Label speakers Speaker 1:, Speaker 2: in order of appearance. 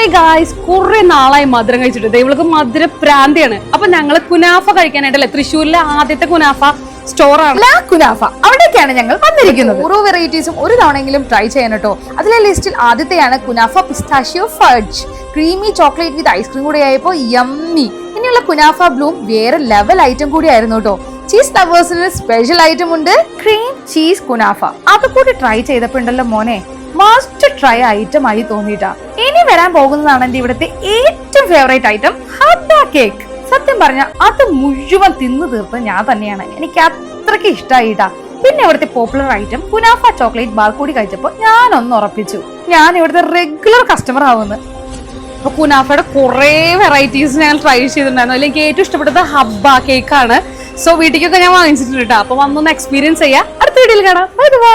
Speaker 1: Hey guys കുറെ നാളായി മധുരം കഴിച്ചിട്ട് ദേ ഇവൾക്ക് മധുര പ്രാന്തിയാണ്. അപ്പൊ ഞങ്ങൾ കുനാഫ കഴിക്കാനായിട്ടല്ലേ? തൃശ്ശൂരിലെ ആദ്യത്തെ കുനാഫ സ്റ്റോറാണ്
Speaker 2: ലാ കുനാഫ അവിടേക്കാണ് ഞങ്ങൾ വന്നിരിക്കുന്നത്. ഓരോ വെറൈറ്റീസും ഒരു തവണയെങ്കിലും ട്രൈ ചെയ്യണം കേട്ടോ. അതിലെ ലിസ്റ്റിൽ ആദ്യത്തെയാണ് kunafa pistachio fudge creamy chocolate with ice cream കൂടി ആയപ്പോ യമ്മി ഇനിയുള്ള കുനാഫ ബ്ലൂം വേറെ ലെവൽ ഐറ്റം കൂടിയായിരുന്നു കേട്ടോ. ചീസ് ലവേഴ്സിന് സ്പെഷ്യൽ ഐറ്റം ഉണ്ട് ക്രീം ചീസ് കുനാഫ. അത് കൂടി ട്രൈ ചെയ്തപ്പോ ഉണ്ടല്ലോ മോനെ. മസ്റ്റ് ട്രൈ ഐറ്റം ആയി തോന്നിയിട്ടാ. ഇനി വരാൻ പോകുന്നതാണ് എന്റെ ഇവിടുത്തെ ഏറ്റവും ഫേവറേറ്റ് ഐറ്റം ഹബ്ബ കേക്ക് സത്യം പറഞ്ഞ അത് മുഴുവൻ തിന്നു തീർത്ത് ഞാൻ തന്നെയാണ്. എനിക്ക് അത്രയ്ക്ക് ഇഷ്ടമായിട്ടാ പിന്നെ ഇവിടുത്തെ പോപ്പുലർ ഐറ്റം കുനാഫ ചോക്ലേറ്റ് ബാർ കൂടി കഴിച്ചപ്പോൾ ഒന്ന് ഉറപ്പിച്ചു. ഞാൻ ഇവിടുത്തെ റെഗുലർ കസ്റ്റമർ ആവുന്നു
Speaker 1: അപ്പൊ കുനാഫയുടെ കുറേ വെറൈറ്റീസ് ഞാൻ ട്രൈ ചെയ്തിട്ടുണ്ടായിരുന്നു. അല്ലെങ്കിൽ എനിക്ക് ഏറ്റവും ഇഷ്ടപ്പെട്ടത് ഹബ്ബ കേക്കാണ് സോ വീട്ടിലേക്കൊക്കെ ഞാൻ വാങ്ങിച്ചിട്ടുണ്ട് കേട്ടോ അപ്പൊ വന്നൊന്ന് എക്സ്പീരിയൻസ് ചെയ്യാം. അടുത്ത വീഡിയോയിൽ കാണാം. ബൈ.